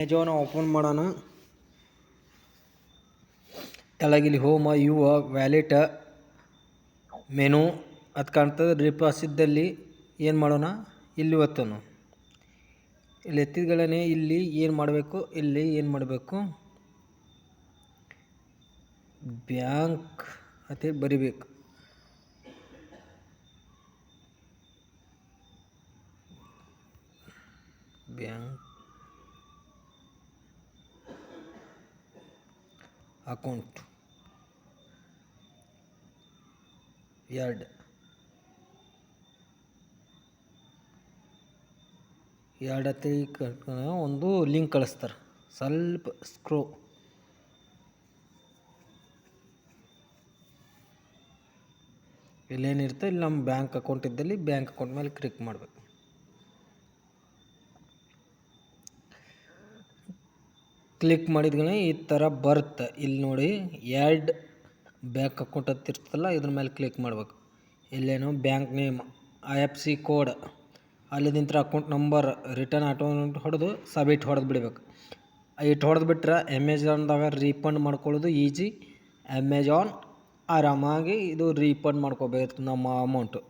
Amazon open ಮಾಡೋಣ. ಕೆಳಗಿಲ್ಲಿ ಹೋಮ ಯುವ ವ್ಯಾಲೆಟ್, ಮೆನು, ಅದು ಕಾಣ್ತದೆ. ರಿಪಾಸ್ ಇದ್ದಲ್ಲಿ ಏನು ಮಾಡೋಣ? ಇಲ್ಲಿ ಒತ್ತೋಣ ಇಲ್ಲಿ ಎತ್ತಿದ್ಗಳೇ ಇಲ್ಲಿ ಏನು ಮಾಡಬೇಕು? ಇಲ್ಲಿ ಏನು ಮಾಡಬೇಕು? ಬ್ಯಾಂಕ್ ಅತೆ ಬರಿಬೇಕು. Bank account. ಎರಡು. ಎರಡು ಹತ್ತಿ ಒಂದು ಲಿಂಕ್ ಕಳಿಸ್ತಾರೆ. ಸ್ವಲ್ಪ ಸ್ಕ್ರೋ. ಇಲ್ಲೇನಿರುತ್ತೆ, ಇಲ್ಲಿ ನಮ್ಮ ಬ್ಯಾಂಕ್ ಅಕೌಂಟ್ ಇದ್ದಲ್ಲಿ ಬ್ಯಾಂಕ್ ಅಕೌಂಟ್ ಮೇಲೆ ಕ್ಲಿಕ್ ಮಾಡಬೇಕು. ಕ್ಲಿಕ್ ಮಾಡಿದ್ಗನೆ ಈ ಥರ ಬರುತ್ತೆ. ಇಲ್ಲಿ ನೋಡಿ ಎರಡು ಬ್ಯಾಂಕ್ ಅಕೌಂಟ್ ಅಂತ ಇರ್ತದಲ್ಲ, ಇದ್ರ ಮೇಲೆ ಕ್ಲಿಕ್ ಮಾಡಬೇಕು. ಇಲ್ಲೇನೋ bank name I F C code ಅಲ್ಲಿ ನಿಂತ್ರ ಅಕೌಂಟ್ ನಂಬರ್ ರಿಟರ್ನ್ ಅಕೌಂಟ್ ಹೊಡೆದು ಸಬ್ಮಿಟ್ ಹೊಡೆದು ಬಿಡಬೇಕು. ಇಟ್ಟು ಹೊಡೆದು ಬಿಟ್ರೆ ಅಮೆಝಾನ್ದಾಗ ರೀಫಂಡ್ ಮಾಡ್ಕೊಳ್ಳೋದು ಈಜಿ ಅಮೆಜಾನ್ ಆರಾಮಾಗಿ ಇದು ರೀಫಂಡ್ ಮಾಡ್ಕೋಬೇಕು ನಮ್ಮ ಅಮೌಂಟು